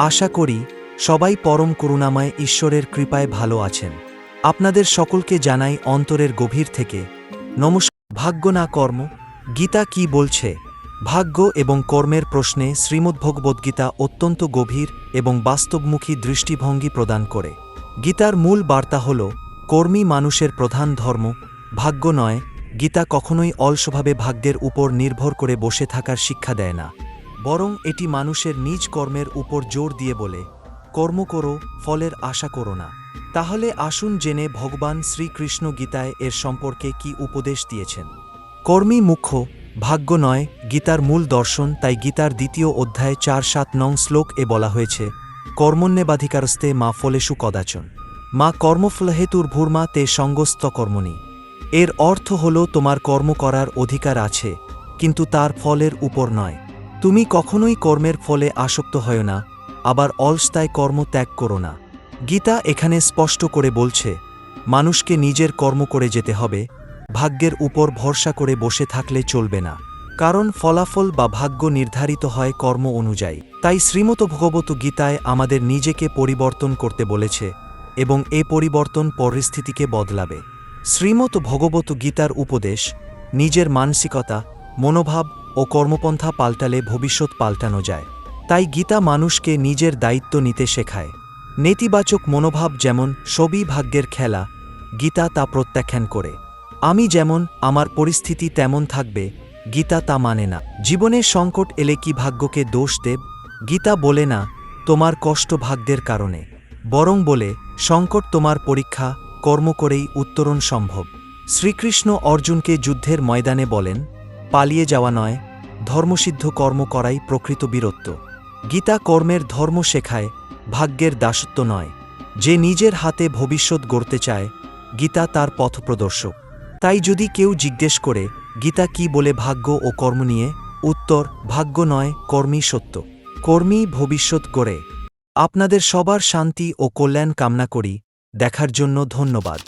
আশা করি, সবাই পরম করুণাময় ঈশ্বরের কৃপায় ভালো আছেন। আপনাদের সকলকে জানাই অন্তরের গভীর থেকে নমস্কার ভাগ্য না কর্ম, গীতা কি বলছে? ভাগ্য এবং কর্মের প্রশ্নে শ্রীমদ্ভগবদ্গীতা অত্যন্ত গভীর এবং বাস্তবমুখী দৃষ্টিভঙ্গি প্রদান করে। গীতার মূল বার্তা হল কর্মী মানুষের প্রধান ধর্ম, ভাগ্য নয়, গীতা কখনোই অলসভাবে ভাগ্যের উপর নির্ভর করে বসে থাকার শিক্ষা দেয় না। বরং এটি মানুষের নিজ কর্মের উপর জোর দিয়ে বলে, কর্ম করো, ফলের আশা করো না। তাহলে আসুন জেনে ভগবান শ্রীকৃষ্ণ গীতায় এর সম্পর্কে কি উপদেশ দিয়েছেন। কর্মী মুখ্য, ভাগ্য নয়, গীতার মূল দর্শন, তাই গীতার দ্বিতীয় অধ্যায় চার সাত নং শ্লোক এ বলা হয়েছে কর্মণ্যবাধিকারস্তে মা ফলেষু কদাচন, মা কর্মফলহেতুর ভূর্মা তে সঙ্গস্ত কর্মণি। এর অর্থ হল তোমার কর্ম করার অধিকার আছে, কিন্তু তার ফলের উপর নয়। তুমি কখনোই কর্মের ফলে আসক্ত হয় না, আবার অলস্তায় কর্ম ত্যাগ করো না। গীতা এখানে স্পষ্ট করে বলছে, মানুষকে নিজের কর্ম করে যেতে হবে, ভাগ্যের উপর ভরসা করে বসে থাকলে চলবে না। কারণ ফলাফল বা ভাগ্য নির্ধারিত হয় কর্ম অনুযায়ী। তাই শ্রীমত ভগবত গীতায় আমাদের নিজেকে পরিবর্তন করতে বলেছে এবং এ পরিবর্তন পরিস্থিতিকে বদলাবে। শ্রীমত ভগবত গীতার উপদেশ, নিজের মানসিকতা, মনোভাব ও কর্মপন্থা পাল্টালে ভবিষ্যৎ পাল্টানো যায়। তাই গীতা মানুষকে নিজের দায়িত্ব নিতে শেখায়। নেতিবাচক মনোভাব যেমন সবই ভাগ্যের খেলা, গীতা তা প্রত্যাখ্যান করে। আমি যেমন, আমার পরিস্থিতি তেমন থাকবে, গীতা তা মানে না। জীবনে সংকট এলে কি ভাগ্যকে দোষ দেব? গীতা বলে না, তোমার কষ্ট ভাগ্যের কারণে। বরং বলে, সংকট তোমার পরীক্ষা, কর্ম করেই উত্তরণ সম্ভব। শ্রীকৃষ্ণ অর্জুনকে যুদ্ধের ময়দানে বলেন পালিয়ে যাওয়া নয়, ধর্মসিদ্ধ কর্ম করাই প্রকৃত বীরত্ব। গীতা কর্মের ধর্ম শেখায়, ভাগ্যের দাসত্ব নয়। যে নিজের হাতে ভবিষ্যৎ গড়তে চায়, গীতা তার পথপ্রদর্শক তাই যদি কেউ জিজ্ঞেস করে, গীতা কি বলে ভাগ্য ও কর্ম নিয়ে? উত্তর, ভাগ্য নয় কর্মী সত্য। কর্মী ভবিষ্যৎ গড়ে। আপনাদের সবার শান্তি ও কল্যাণ কামনা করি। দেখার জন্য ধন্যবাদ।